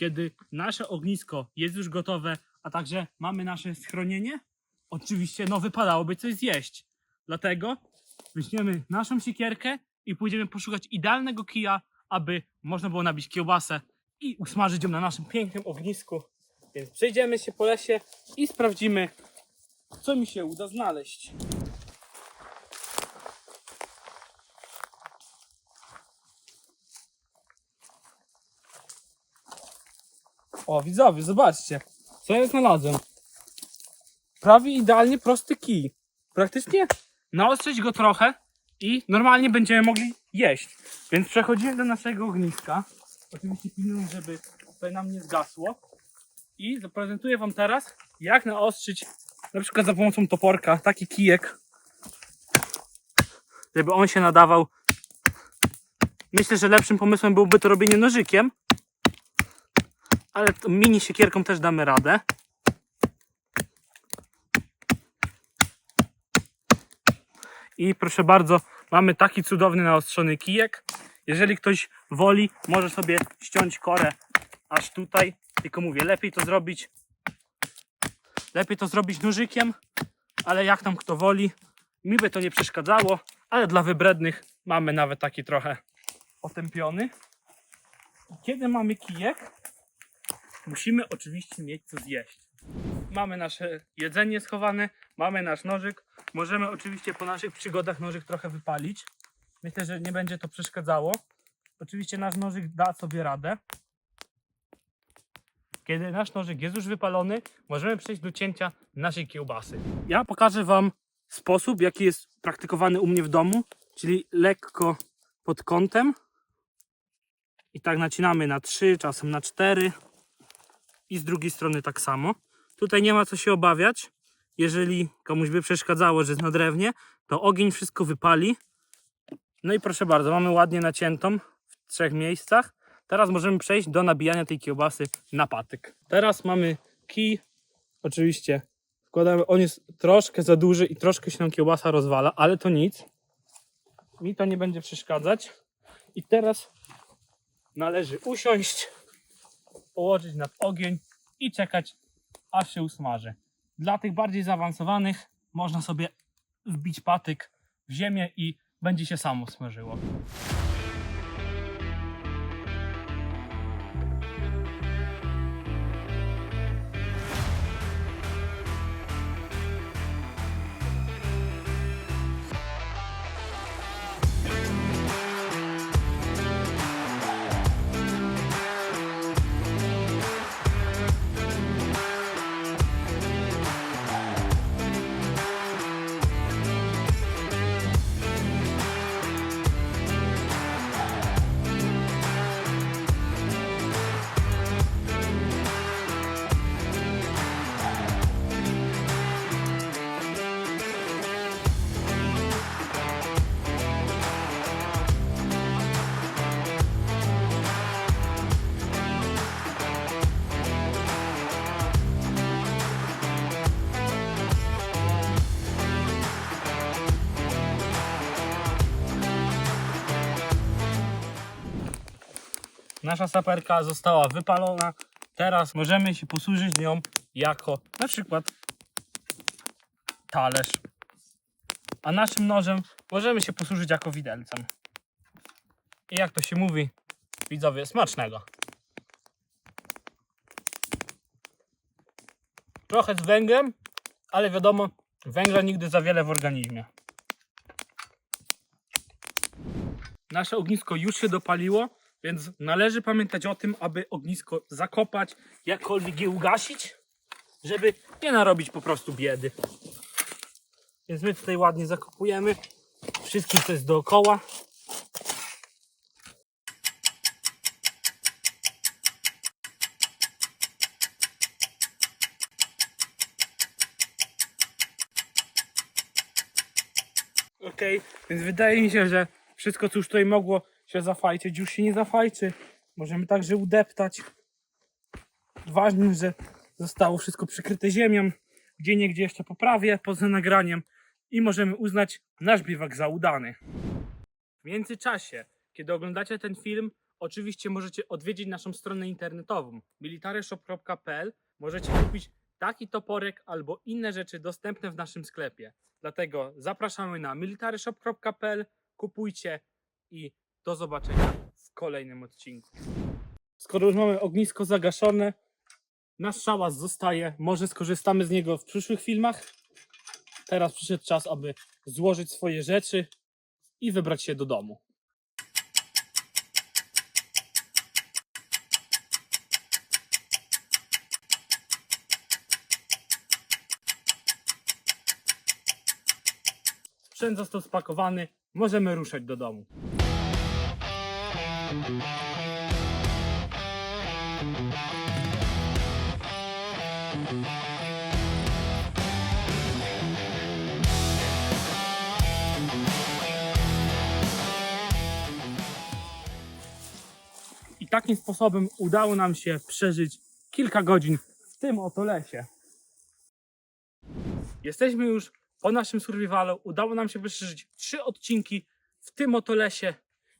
kiedy nasze ognisko jest już gotowe, a także mamy nasze schronienie, oczywiście no wypadałoby coś zjeść. Dlatego weźmiemy naszą siekierkę i pójdziemy poszukać idealnego kija, aby można było nabić kiełbasę i usmażyć ją na naszym pięknym ognisku. Więc przejdziemy się po lesie i sprawdzimy, co mi się uda znaleźć. O, widzowie, zobaczcie, co ja znalazłem. Prawie idealnie prosty kij. Praktycznie naostrzyć go trochę i normalnie będziemy mogli jeść. Więc przechodzimy do naszego ogniska. Oczywiście pilnując, żeby tutaj nam nie zgasło. I zaprezentuję Wam teraz, jak naostrzyć na przykład za pomocą toporka taki kijek, żeby on się nadawał. Myślę, że lepszym pomysłem byłoby to robienie nożykiem, ale mini siekierką też damy radę. I proszę bardzo, mamy taki cudowny naostrzony kijek. Jeżeli ktoś woli, może sobie ściąć korę aż tutaj. Tylko mówię, lepiej to zrobić. Lepiej to zrobić nożykiem, ale jak tam kto woli. Mi by to nie przeszkadzało, ale dla wybrednych mamy nawet taki trochę otępiony. Kiedy mamy kijek, musimy oczywiście mieć co zjeść. Mamy nasze jedzenie schowane, mamy nasz nożyk. Możemy oczywiście po naszych przygodach nożyk trochę wypalić. Myślę, że nie będzie to przeszkadzało. Oczywiście nasz nożyk da sobie radę. Kiedy nasz nożyk jest już wypalony, możemy przejść do cięcia naszej kiełbasy. Ja pokażę Wam sposób, jaki jest praktykowany u mnie w domu, czyli lekko pod kątem. I tak nacinamy na 3, czasem na 4 i z drugiej strony tak samo. Tutaj nie ma co się obawiać. Jeżeli komuś by przeszkadzało, że jest na drewnie, to ogień wszystko wypali. No i proszę bardzo, mamy ładnie naciętą w trzech miejscach. Teraz możemy przejść do nabijania tej kiełbasy na patyk. Teraz mamy kij. Oczywiście wkładamy, on jest troszkę za duży i troszkę się nam kiełbasa rozwala, ale to nic. Mi to nie będzie przeszkadzać. I teraz należy usiąść, położyć nad ogień i czekać, aż się usmaży. Dla tych bardziej zaawansowanych można sobie wbić patyk w ziemię i będzie się samo smażyło. Nasza saperka została wypalona. Teraz możemy się posłużyć nią jako na przykład talerz. A naszym nożem możemy się posłużyć jako widelcem. I jak to się mówi, widzowie, smacznego. Trochę z węglem, ale wiadomo, węgla nigdy za wiele w organizmie. Nasze ognisko już się dopaliło, więc należy pamiętać o tym, aby ognisko zakopać, jakkolwiek je ugasić, żeby nie narobić po prostu biedy. Więc my tutaj ładnie zakopujemy wszystkim, co jest dookoła. Ok, więc wydaje mi się, że wszystko, co już tutaj mogło się zafajczyć, już się nie zafajczy. Możemy także udeptać. Ważne, że zostało wszystko przykryte ziemią. Gdzie niegdzie jeszcze poprawię poza nagraniem i możemy uznać nasz biwak za udany. W międzyczasie, kiedy oglądacie ten film, oczywiście możecie odwiedzić naszą stronę internetową militareshop.pl. Możecie kupić taki toporek albo inne rzeczy dostępne w naszym sklepie. Dlatego zapraszamy na militareshop.pl, kupujcie i do zobaczenia w kolejnym odcinku. Skoro już mamy ognisko zagaszone, nasz szałas zostaje. Może skorzystamy z niego w przyszłych filmach. Teraz przyszedł czas, aby złożyć swoje rzeczy i wybrać się do domu. Sprzęt został spakowany, możemy ruszać do domu. I takim sposobem udało nam się przeżyć kilka godzin w tym oto lesie. Jesteśmy już po naszym survivalu. Udało nam się przeżyć trzy odcinki w tym oto lesie.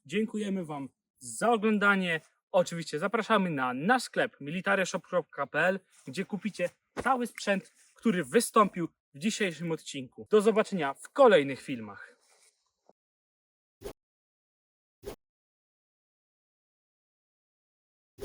Dziękujemy Wam za oglądanie. Oczywiście zapraszamy na nasz sklep militareshop.pl, gdzie kupicie cały sprzęt, który wystąpił w dzisiejszym odcinku. Do zobaczenia w kolejnych filmach.